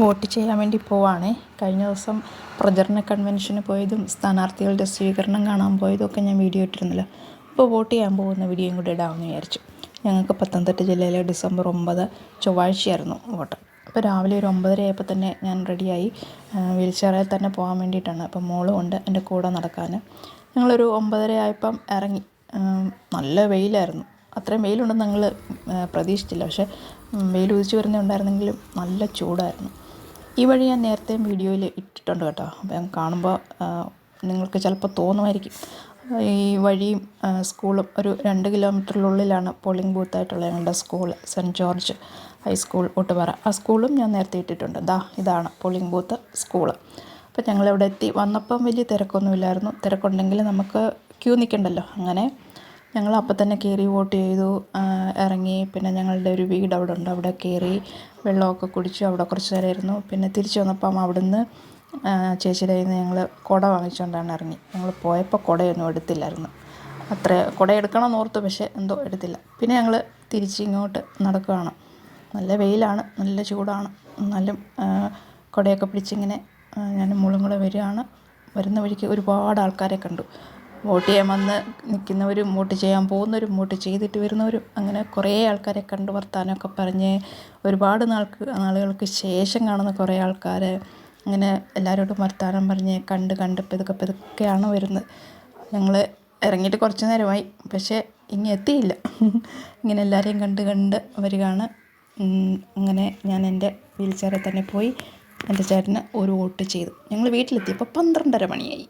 Vote ചെയ്യാൻ വേണ്ടി പോവാണ്. കഴിഞ്ഞ ദിവസം പ്രചരണ കൺവെൻഷന് പോയതും സ്ഥാനാർത്ഥികളുടെ സ്വീകരണം കാണാൻ പോയതും ഒക്കെ ഞാൻ വീഡിയോ ഇട്ടിരുന്നല്ലോ. അപ്പോൾ വോട്ട് ചെയ്യാൻ പോകുന്ന വീഡിയോയും കൂടി ഇടാമെന്ന് വിചാരിച്ചു. ഞങ്ങൾക്ക് പത്തനംതിട്ട ജില്ലയിലെ ഡിസംബർ ഒമ്പത് ചൊവ്വാഴ്ചയായിരുന്നു വോട്ട്. അപ്പോൾ രാവിലെ ഒരു ഒമ്പതര ആയപ്പോൾ തന്നെ ഞാൻ റെഡിയായി വീൽചെയറിൽ തന്നെ പോകാൻ വേണ്ടിയിട്ടാണ്. അപ്പോൾ മോളും ഉണ്ട് എന്റെ കൂടെ നടക്കാൻ ഞങ്ങളൊരു ഒമ്പതര ആയപ്പം ഇറങ്ങി. നല്ല വെയിലായിരുന്നു. അത്രയും വെയിലുണ്ടെന്ന് ഞങ്ങൾ പ്രതീക്ഷിച്ചില്ല. പക്ഷേ വെയിൽ ഉദിച്ചു വരുന്നുണ്ടായിരുന്നെങ്കിലും നല്ല ചൂടായിരുന്നു. ഈ വഴി ഞാൻ നേരത്തെ വീഡിയോയിൽ ഇട്ടിട്ടുണ്ട് കേട്ടോ. അപ്പോൾ ഞാൻ കാണുമ്പോൾ നിങ്ങൾക്ക് ചിലപ്പോൾ തോന്നുമായിരിക്കും. ഈ വഴിയും സ്കൂളും ഒരു രണ്ട് കിലോമീറ്ററിനുള്ളിലാണ് പോളിംഗ് ബൂത്തായിട്ടുള്ള ഞങ്ങളുടെ school saint George high school Ottupara ആ സ്കൂളും ഞാൻ നേരത്തെ ഇട്ടിട്ടുണ്ട്. ദാ ഇതാണ് പോളിംഗ് ബൂത്ത് സ്കൂൾ അപ്പം ഞങ്ങളിവിടെ എത്തി. വന്നപ്പം വലിയ തിരക്കൊന്നുമില്ലായിരുന്നു. തിരക്കുണ്ടെങ്കിൽ നമുക്ക് ക്യൂ നിൽക്കണ്ടല്ലോ. അങ്ങനെ ഞങ്ങൾ അപ്പം തന്നെ കയറി വോട്ട് ചെയ്തു. ഇറങ്ങി. പിന്നെ ഞങ്ങളുടെ ഒരു വീട് അവിടെ ഉണ്ട്. അവിടെ കയറി വെള്ളമൊക്കെ കുടിച്ചു. അവിടെ കുറച്ച് നേരം ഇരുന്നു പിന്നെ തിരിച്ച് വന്നപ്പം അവിടുന്ന് ചേച്ചിയുടെ കയ്യിൽ നിന്ന് ഞങ്ങൾ കുട വാങ്ങിച്ചുകൊണ്ടാണ് ഇറങ്ങി. ഞങ്ങൾ പോയപ്പോൾ കുടയൊന്നും എടുത്തില്ലായിരുന്നു. അത്ര കുട എടുക്കണമെന്ന് ഓർത്തു പക്ഷേ എന്തോ എടുത്തില്ല. പിന്നെ ഞങ്ങൾ തിരിച്ച് ഇങ്ങോട്ട് നടക്കുകയാണ്. നല്ല വെയിലാണ്. നല്ല ചൂടാണ്. എന്നാലും കുടയൊക്കെ പിടിച്ചിങ്ങനെ ഞാൻ മുളും കൂടെ വരികയാണ്. വരുന്ന വഴിക്ക് ഒരുപാട് ആൾക്കാരെ കണ്ടു. വോട്ട് ചെയ്യാൻ വന്ന് നിൽക്കുന്നവരും വോട്ട് ചെയ്യാൻ പോകുന്നവരും വോട്ട് ചെയ്തിട്ട് വരുന്നവരും അങ്ങനെ കുറേ ആൾക്കാരെ കണ്ടു വർത്താനമൊക്കെ പറഞ്ഞ് ഒരുപാട് നാൾക്ക് നാളുകൾക്ക് ശേഷം കാണുന്ന കുറേ ആൾക്കാരെ അങ്ങനെ എല്ലാവരോടും വർത്താനം പറഞ്ഞ് കണ്ട് കണ്ട് പതുക്കെ പതുക്കെയാണ് വരുന്നത്. ഞങ്ങൾ ഇറങ്ങിയിട്ട് കുറച്ച് നേരമായി പക്ഷേ ഇനി എത്തിയില്ല. ഇങ്ങനെ എല്ലാവരെയും കണ്ട് കണ്ട് വരികയാണ്. അങ്ങനെ ഞാൻ എന്റെ വീൽ ചെയറിൽ തന്നെ പോയി എന്റെ ചേട്ടന് ഒരു വോട്ട് ചെയ്തു. ഞങ്ങൾ വീട്ടിലെത്തിയപ്പോൾ പന്ത്രണ്ടര മണിയായി.